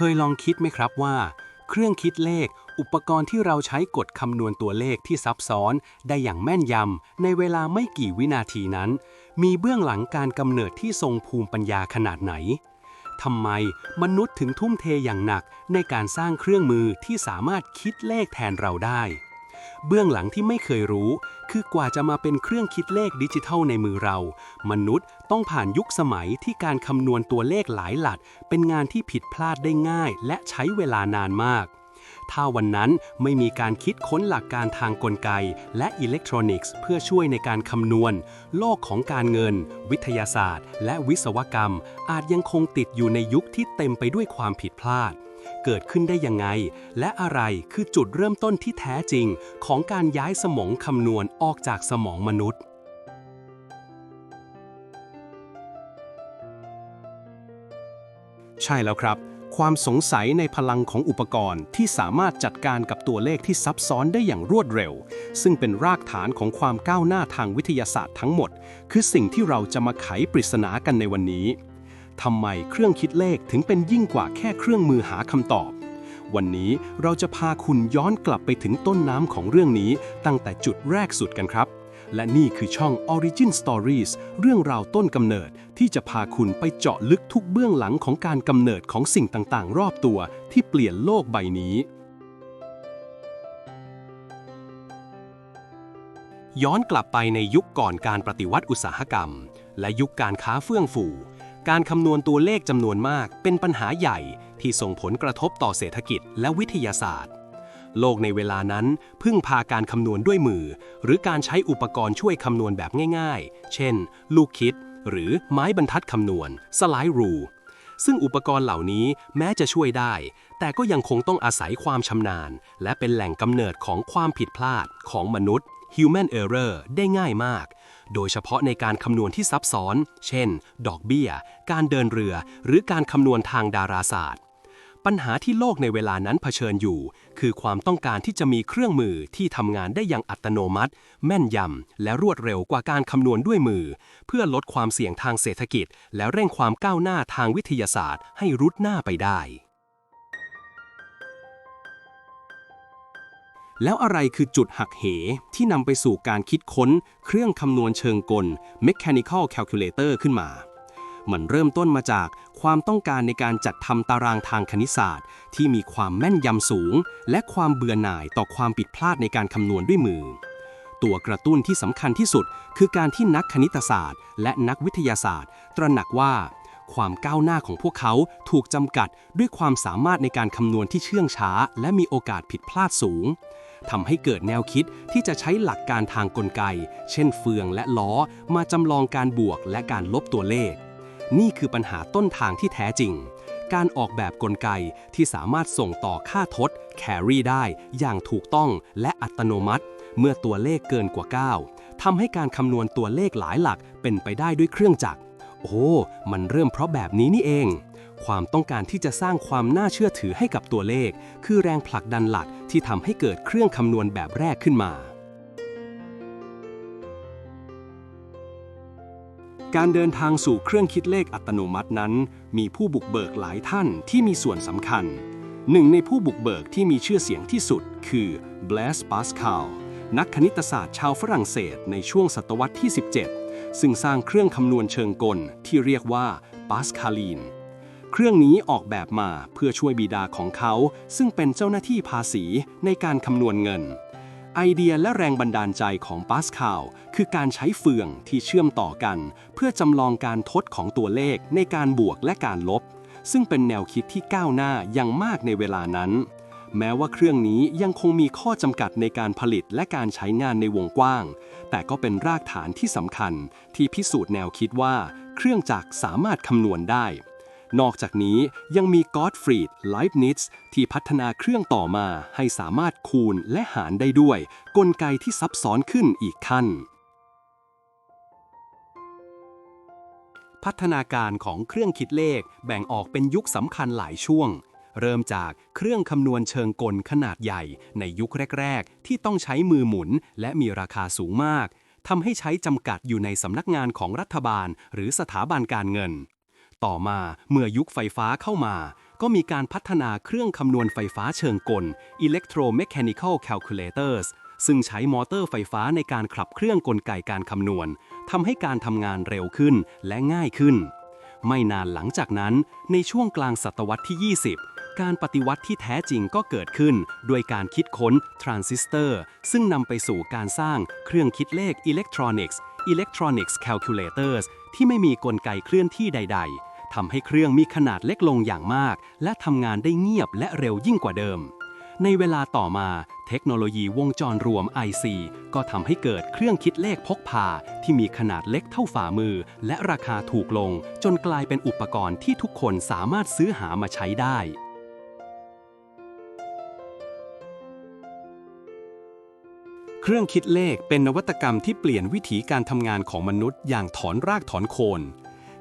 เคยลองคิดไหมครับว่า เครื่องคิดเลข อุปกรณ์ที่เราใช้กดคำนวณตัวเลขที่ซับซ้อนได้อย่างแม่นยำในเวลาไม่กี่วินาทีนั้น มีเบื้องหลังการกำเนิดที่ทรงภูมิปัญญาขนาดไหนทำไมมนุษย์ถึงทุ่มเทอย่างหนักในการสร้างเครื่องมือที่สามารถคิดเลขแทนเราได้ เบื้องหลังที่ไม่เคยรู้ คือกว่าจะมาเป็นเครื่องคิดเลขดิจิทัลในมือเรา มนุษย์ต้องผ่านยุคสมัยที่การคำนวณตัวเลขหลายหลักเป็นงานที่ผิดพลาดได้ง่าย และใช้เวลานานมาก ถ้าวันนั้นไม่มีการคิดค้นหลักการทางกลไก และอิเล็กทรอนิกส์ เพื่อช่วยในการคำนวณ โลกของการเงิน วิทยาศาสตร์ และวิศวกรรม อาจยังคงติดอยู่ในยุคที่เต็มไปด้วยความผิดพลาด เกิดขึ้นได้ยังไง และอะไรคือจุดเริ่มต้นที่แท้จริง ของการย้ายสมองคำนวณออกจากสมองมนุษย์ใช่แล้วครับ ความสงสัยในพลังของอุปกรณ์ที่สามารถจัดการกับตัวเลขที่ซับซ้อนได้อย่างรวดเร็ว ซึ่งเป็นรากฐานของความก้าวหน้าทางวิทยาศาสตร์ทั้งหมด คือสิ่งที่เราจะมาไขปริศนากันในวันนี้ ทำไมเครื่องคิดเลขถึงเป็นยิ่งกว่าแค่เครื่องมือหาคำตอบ วันนี้เราจะพาคุณย้อนกลับไปถึงต้นน้ำของเรื่องนี้ ตั้งแต่จุดแรกสุดกันครับ และนี่คือช่อง Origin Stories เรื่องราวต้นกำเนิดที่จะพาคุณไปเจาะลึกทุกเบื้องหลังของการกำเนิดของสิ่งต่างๆ รอบตัวที่เปลี่ยนโลกใบนี้ย้อนกลับไปในยุคก่อนการปฏิวัติอุตสาหกรรม และยุคการค้าเฟื่องฟู การคำนวณตัวเลขจำนวนมากเป็นปัญหาใหญ่ที่ส่งผลกระทบต่อเศรษฐกิจและวิทยาศาสตร์ โลกในเวลานั้นพึ่งพาการคำนวณด้วยมือ หรือการใช้อุปกรณ์ช่วยคำนวณแบบง่ายๆ เช่น ลูกคิด หรือไม้บรรทัดคำนวณ สไลด์รู ซึ่งอุปกรณ์เหล่านี้แม้จะช่วยได้ แต่ก็ยังคงต้องอาศัยความชำนาญ และเป็นแหล่งกำเนิดของความผิดพลาดของมนุษย์ human error ได้ง่ายมาก โดยเฉพาะในการคำนวณที่ซับซ้อน เช่น ดอกเบี้ย การเดินเรือ หรือการคำนวณทางดาราศาสตร์ ปัญหาที่โลกในเวลานั้นเผชิญอยู่ คือความต้องการที่จะมีเครื่องมือที่ทำงานได้อย่างอัตโนมัติ แม่นยำ และรวดเร็วกว่าการคำนวณด้วยมือ เพื่อลดความเสี่ยงทางเศรษฐกิจ และเร่งความก้าวหน้าทางวิทยาศาสตร์ ให้รุดหน้าไปได้ แล้วอะไรคือจุดหักเห ที่นำไปสู่การคิดค้น เครื่องคำนวณเชิงกล Mechanical Calculator ขึ้นมา มันเริ่มต้นมาจากความต้องการในการจัดทำตารางทางคณิตศาสตร์ ที่มีความแม่นยำสูง และความเบื่อหน่ายต่อความผิดพลาดในการคำนวณด้วยมือ ตัวกระตุ้นที่สำคัญที่สุด คือการที่นักคณิตศาสตร์ และนักวิทยาศาสตร์ ตระหนักว่าความก้าวหน้าของพวกเขาถูกจำกัดด้วยความสามารถในการคำนวณที่เชื่องช้า และมีโอกาสผิดพลาดสูง ทำให้เกิดแนวคิดที่จะใช้หลักการทางกลไก เช่นเฟืองและล้อ มาจำลองการบวกและการลบตัวเลข นี่คือปัญหาต้นทางที่แท้จริง การออกแบบกลไกที่สามารถส่งต่อค่าทด carry ได้ อย่างถูกต้องและอัตโนมัติ เมื่อตัวเลขเกินกว่า 9ทำให้การคำนวณตัวเลขหลายหลักเป็นไปได้ด้วยเครื่องจักร โอ้ มันเริ่มเพราะแบบนี้นี่เอง ความต้องการที่จะสร้างความน่าเชื่อถือให้กับตัวเลข คือแรงผลักดันหลักที่ทำให้เกิดเครื่องคำนวณแบบแรกขึ้นมา การเดินทางสู่เครื่องคิดเลขอัตโนมัตินั้น มีผู้บุกเบิกหลายท่านที่มีส่วนสำคัญ หนึ่งในผู้บุกเบิกที่มีชื่อเสียงที่สุด คือ Blaise Pascal นักคณิตศาสตร์ชาวฝรั่งเศสในช่วงศตวรรษที่ 17 ซึ่งสร้างเครื่องคำนวณเชิงกลที่เรียกว่า Pascaline เครื่องนี้ออกแบบมาเพื่อช่วยบิดาของเขา ซึ่งเป็นเจ้าหน้าที่ภาษีในการคำนวณเงิน ไอเดียและแรงบันดาลใจของปาสคาลคือการใช้เฟืองที่เชื่อมต่อกัน เพื่อจำลองการทดของตัวเลขในการบวกและการลบ ซึ่งเป็นแนวคิดที่ก้าวหน้าอย่างมากในเวลานั้น แม้ว่าเครื่องนี้ยังคงมีข้อจำกัดในการผลิตและการใช้งานในวงกว้าง แต่ก็เป็นรากฐานที่สำคัญที่พิสูจน์แนวคิดว่า เครื่องจักรสามารถคำนวณได้ นอกจากนี้ยังมีกอตฟรีดไลฟ์นิตส์ที่พัฒนาเครื่องต่อมาให้สามารถคูณและหารได้ด้วย กลไกที่ซับซ้อนขึ้นอีกขั้น พัฒนาการของเครื่องคิดเลขแบ่งออกเป็นยุคสำคัญหลายช่วง เริ่มจากเครื่องคำนวณเชิงกลขนาดใหญ่ ในยุคแรก ๆ ที่ต้องใช้มือหมุน และมีราคาสูงมากทำให้ใช้จำกัดอยู่ในสำนักงานของรัฐบาล หรือสถาบันการเงิน ต่อมาเมื่อยุคไฟฟ้าเข้ามา ก็มีการพัฒนาเครื่องคำนวณไฟฟ้าเชิงกล electromechanical calculators ซึ่งใช้มอเตอร์ไฟฟ้าในการขับเครื่องกลไกการคำนวณทำให้การทำงานเร็วขึ้นและง่ายขึ้น ไม่นานหลังจากนั้น ในช่วงกลางศตวรรษที่ 20 การปฏิวัติที่แท้จริงก็เกิดขึ้น โดยการคิดค้นทรานซิสเตอร์ ซึ่งนำไปสู่การสร้างเครื่องคิดเลขอิเล็กทรอนิกส์ Electronics Calculators ที่ไม่มีกลไกเคลื่อนที่ใด ๆ ทำให้เครื่องมีขนาดเล็กลงอย่างมาก และทำงานได้เงียบและเร็วยิ่งกว่าเดิม ในเวลาต่อมาเทคโนโลยีวงจรรวม IC ก็ทำให้เกิดเครื่องคิดเลขพกพา ที่มีขนาดเล็กเท่าฝ่ามือ และราคาถูกลง จนกลายเป็นอุปกรณ์ที่ทุกคนสามารถซื้อหามาใช้ได้เครื่องคิดเลขเป็นนวัตกรรมที่เปลี่ยนวิถีการทำงานของมนุษย์อย่างถอนรากถอนโคน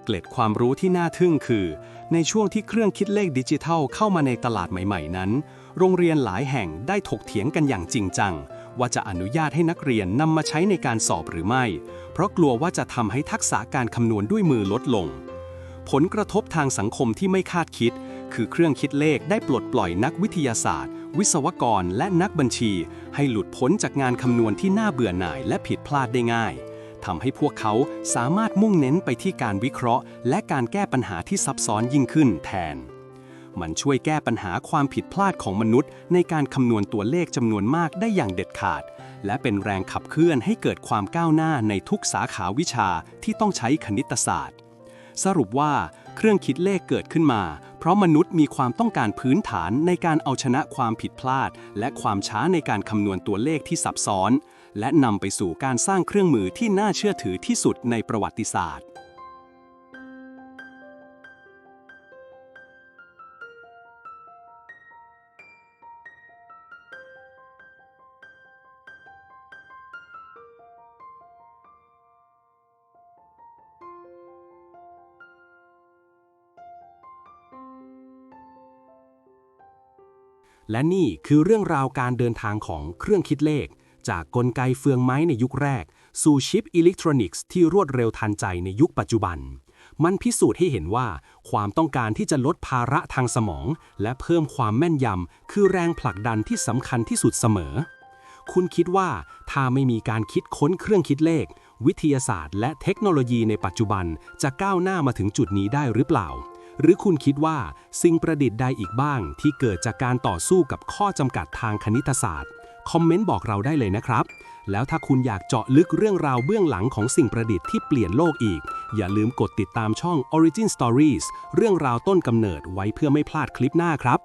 เกล็ดความรู้ที่น่าทึ่งคือ ในช่วงที่เครื่องคิดเลขดิจิทัลเข้ามาในตลาดใหม่ ๆ นั้น โรงเรียนหลายแห่งได้ถกเถียงกันอย่างจริงจัง ว่าจะอนุญาตให้นักเรียนนำมาใช้ในการสอบหรือไม่ เพราะกลัวว่าจะทำให้ทักษะการคำนวณด้วยมือลดลง ผลกระทบทางสังคมที่ไม่คาดคิด คือเครื่องคิดเลขได้ปลดปล่อยนักวิทยาศาสตร์ วิศวกร และนักบัญชี ให้หลุดพ้นจากงานคำนวณที่น่าเบื่อหน่ายและผิดพลาดได้ง่าย ทำให้พวกเขาสามารถมุ่งเน้นไปที่การวิเคราะห์ และการแก้ปัญหาที่ซับซ้อนยิ่งขึ้นแทน มันช่วยแก้ปัญหาความผิดพลาดของมนุษย์ ในการคำนวณตัวเลขจำนวนมากได้อย่างเด็ดขาด และเป็นแรงขับเคลื่อนให้เกิดความก้าวหน้าในทุกสาขาวิชาที่ต้องใช้คณิตศาสตร์ สรุปว่าเครื่องคิดเลขเกิดขึ้นมา เพราะมนุษย์มีความต้องการพื้นฐานในการเอาชนะความผิดพลาด และความช้าในการคำนวณตัวเลขที่ซับซ้อน และนำไปสู่การสร้างเครื่องมือที่น่าเชื่อถือที่สุดในประวัติศาสตร์ และนี่คือเรื่องราวการเดินทางของเครื่องคิดเลข จากกลไกเฟืองไม้ในยุคแรก สู่ชิปอิเล็กทรอนิกส์ที่รวดเร็วทันใจในยุคปัจจุบัน มันพิสูจน์ให้เห็นว่า ความต้องการที่จะลดภาระทางสมอง และเพิ่มความแม่นยำคือแรงผลักดันที่สำคัญที่สุดเสมอ คุณคิดว่าถ้าไม่มีการคิดค้นเครื่องคิดเลข วิทยาศาสตร์ และเทคโนโลยีในปัจจุบันจะก้าวหน้ามาถึงจุดนี้ได้หรือเปล่าหรือคุณคิดว่าสิ่งประดิษฐ์ใดอีกบ้างที่เกิดจากการต่อสู้กับข้อจำกัดทางคณิตศาสตร์ คอมเมนต์บอกเราได้เลยนะครับ แล้วถ้าคุณอยากเจาะลึกเรื่องราวเบื้องหลังของสิ่งประดิษฐ์ที่เปลี่ยนโลกอีก อย่าลืมกดติดตามช่อง Origin Stories เรื่องราวต้นกำเนิดไว้เพื่อไม่พลาดคลิปหน้าครับ